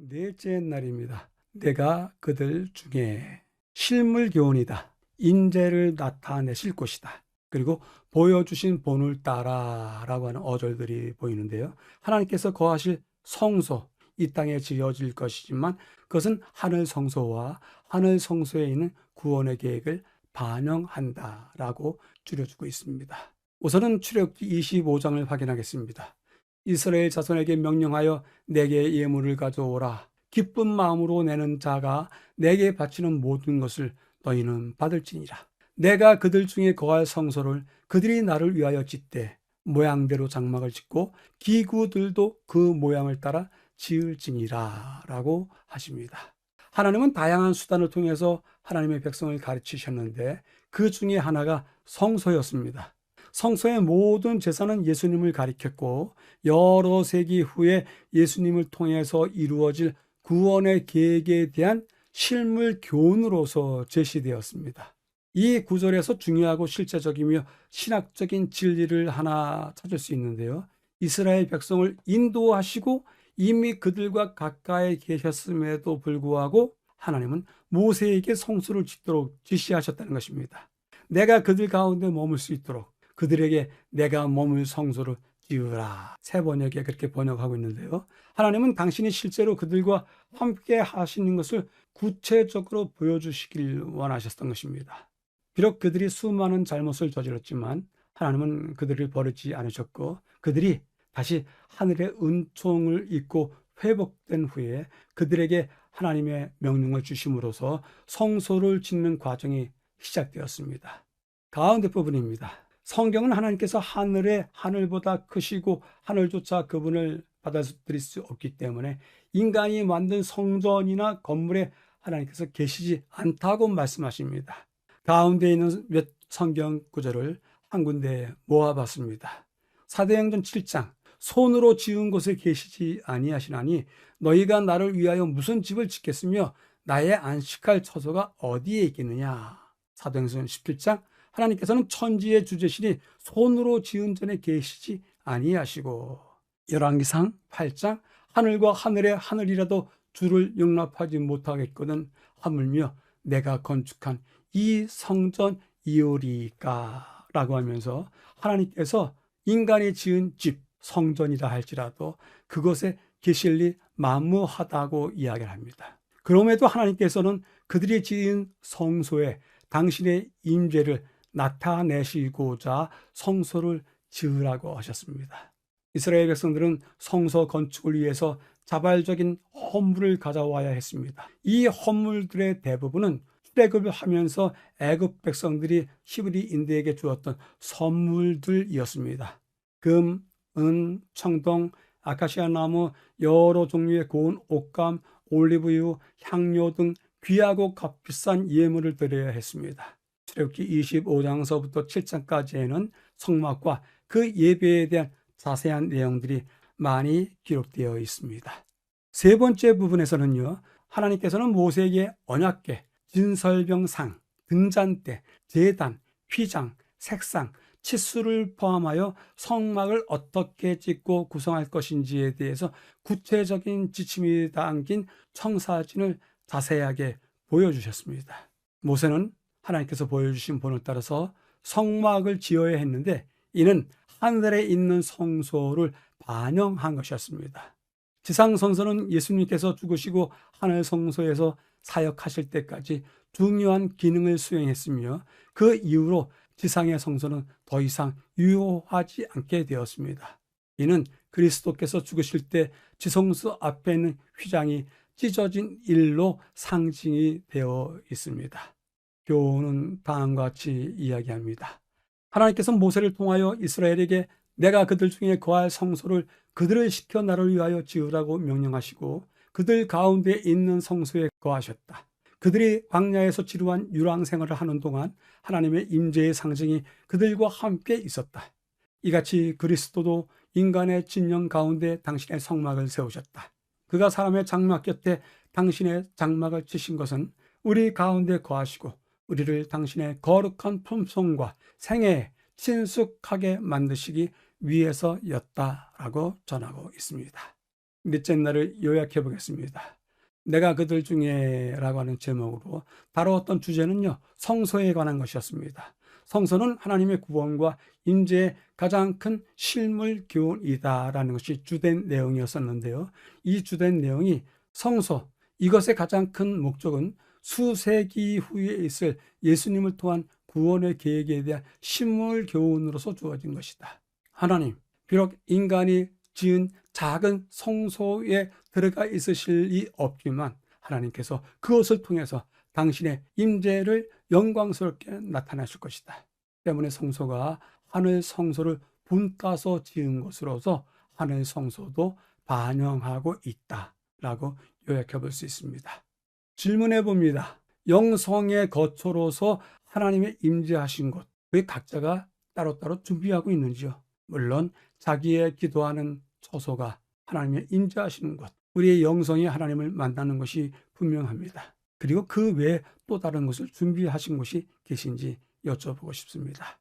넷째 날입니다. 내가 그들 중에 실물 교훈이다. 인재를 나타내실 것이다. 그리고 보여주신 본을 따라라고 하는 어절들이 보이는데요. 하나님께서 거하실 성소, 이 땅에 지어질 것이지만 그것은 하늘 성소와 하늘 성소에 있는 구원의 계획을 반영한다라고 줄여주고 있습니다. 우선은 출애굽기 25장을 확인하겠습니다. 이스라엘 자손에게 명령하여 내게 예물을 가져오라. 기쁜 마음으로 내는 자가 내게 바치는 모든 것을 너희는 받을지니라. 내가 그들 중에 거할 성소를 그들이 나를 위하여 짓되 모양대로 장막을 짓고 기구들도 그 모양을 따라 지을지니라 라고 하십니다. 하나님은 다양한 수단을 통해서 하나님의 백성을 가르치셨는데 그 중에 하나가 성소였습니다. 성소의 모든 제사는 예수님을 가리켰고 여러 세기 후에 예수님을 통해서 이루어질 구원의 계획에 대한 실물 교훈으로서 제시되었습니다. 이 구절에서 중요하고 실제적이며 신학적인 진리를 하나 찾을 수 있는데요. 이스라엘 백성을 인도하시고 이미 그들과 가까이 계셨음에도 불구하고 하나님은 모세에게 성수를 짓도록 지시하셨다는 것입니다. 내가 그들 가운데 머물 수 있도록 그들에게 내가 머물 성소를 지으라. 세 번역에 그렇게 번역하고 있는데요. 하나님은 당신이 실제로 그들과 함께 하시는 것을 구체적으로 보여주시길 원하셨던 것입니다. 비록 그들이 수많은 잘못을 저질렀지만 하나님은 그들을 버리지 않으셨고 그들이 다시 하늘의 은총을 입고 회복된 후에 그들에게 하나님의 명령을 주심으로써 성소를 짓는 과정이 시작되었습니다. 가운데 부분입니다. 성경은 하나님께서 하늘의 하늘보다 크시고 하늘조차 그분을 받아들일 수 없기 때문에 인간이 만든 성전이나 건물에 하나님께서 계시지 않다고 말씀하십니다. 가운데 있는 몇 성경 구절을 한 군데 모아봤습니다. 사도행전 7장 손으로 지은 곳에 계시지 아니하시나니 너희가 나를 위하여 무슨 집을 짓겠으며 나의 안식할 처소가 어디에 있겠느냐. 사도행전 17장 하나님께서는 천지의 주제신이 손으로 지은 전에 계시지 아니하시고 열왕기상 8장 하늘과 하늘의 하늘이라도 주를 용납하지 못하겠거든 하물며 내가 건축한 이 성전 이오리까 라고 하면서 하나님께서 인간이 지은 집 성전이라 할지라도 그것에 계실리 만무하다고 이야기를 합니다. 그럼에도 하나님께서는 그들이 지은 성소에 당신의 임재를 나타내시고자 성소를 지으라고 하셨습니다. 이스라엘 백성들은 성소 건축을 위해서 자발적인 헌물을 가져와야 했습니다. 이 헌물들의 대부분은 출애굽을 하면서 애굽 백성들이 히브리인들에게 주었던 선물들이었습니다. 금, 은, 청동, 아카시아 나무, 여러 종류의 고운 옷감, 올리브유, 향료 등 귀하고 값비싼 예물을 드려야 했습니다. 출애굽기 25장서부터 7장까지에는 성막과 그 예배에 대한 자세한 내용들이 많이 기록되어 있습니다. 세 번째 부분에서는요, 하나님께서는 모세에게 언약계, 진설병상, 등잔대, 재단, 휘장, 색상, 치수를 포함하여 성막을 어떻게 짓고 구성할 것인지에 대해서 구체적인 지침이 담긴 청사진을 자세하게 보여주셨습니다. 모세는 하나님께서 보여주신 본을 따라서 성막을 지어야 했는데 이는 하늘에 있는 성소를 반영한 것이었습니다. 지상 성소는 예수님께서 죽으시고 하늘 성소에서 사역하실 때까지 중요한 기능을 수행했으며 그 이후로 지상의 성소는 더 이상 유효하지 않게 되었습니다. 이는 그리스도께서 죽으실 때 지성소 앞에 있는 휘장이 찢어진 일로 상징이 되어 있습니다. 교훈은 다음과 같이 이야기합니다. 하나님께서 모세를 통하여 이스라엘에게 내가 그들 중에 거할 성소를 그들을 시켜 나를 위하여 지으라고 명령하시고 그들 가운데 있는 성소에 거하셨다. 그들이 광야에서 지루한 유랑 생활을 하는 동안 하나님의 임재의 상징이 그들과 함께 있었다. 이같이 그리스도도 인간의 진영 가운데 당신의 성막을 세우셨다. 그가 사람의 장막 곁에 당신의 장막을 치신 것은 우리 가운데 거하시고 우리를 당신의 거룩한 품성과 생애에 친숙하게 만드시기 위해서였다라고 전하고 있습니다. 넷째 날을 요약해 보겠습니다. 내가 그들 중에 라고 하는 제목으로 다루었던 주제는요, 성소에 관한 것이었습니다. 성소는 하나님의 구원과 임재의 가장 큰 실물 교훈이다라는 것이 주된 내용이었었는데요. 이 주된 내용이 성소, 이것의 가장 큰 목적은 수세기 후에 있을 예수님을 통한 구원의 계획에 대한 실물 교훈으로서 주어진 것이다. 하나님, 비록 인간이 지은 작은 성소에 들어가 있으실 리 없지만 하나님께서 그것을 통해서 당신의 임재를 영광스럽게 나타내실 것이다. 때문에 성소가 하늘 성소를 분따서 지은 것으로서 하늘 성소도 반영하고 있다라고 요약해 볼 수 있습니다. 질문해 봅니다. 영성의 거처로서 하나님의 임재하신 곳, 왜 각자가 따로따로 준비하고 있는지요? 물론 자기의 기도하는 처소가 하나님의 임재하시는 곳, 우리의 영성이 하나님을 만나는 것이 분명합니다. 그리고 그 외에 또 다른 것을 준비하신 곳이 계신지 여쭤보고 싶습니다.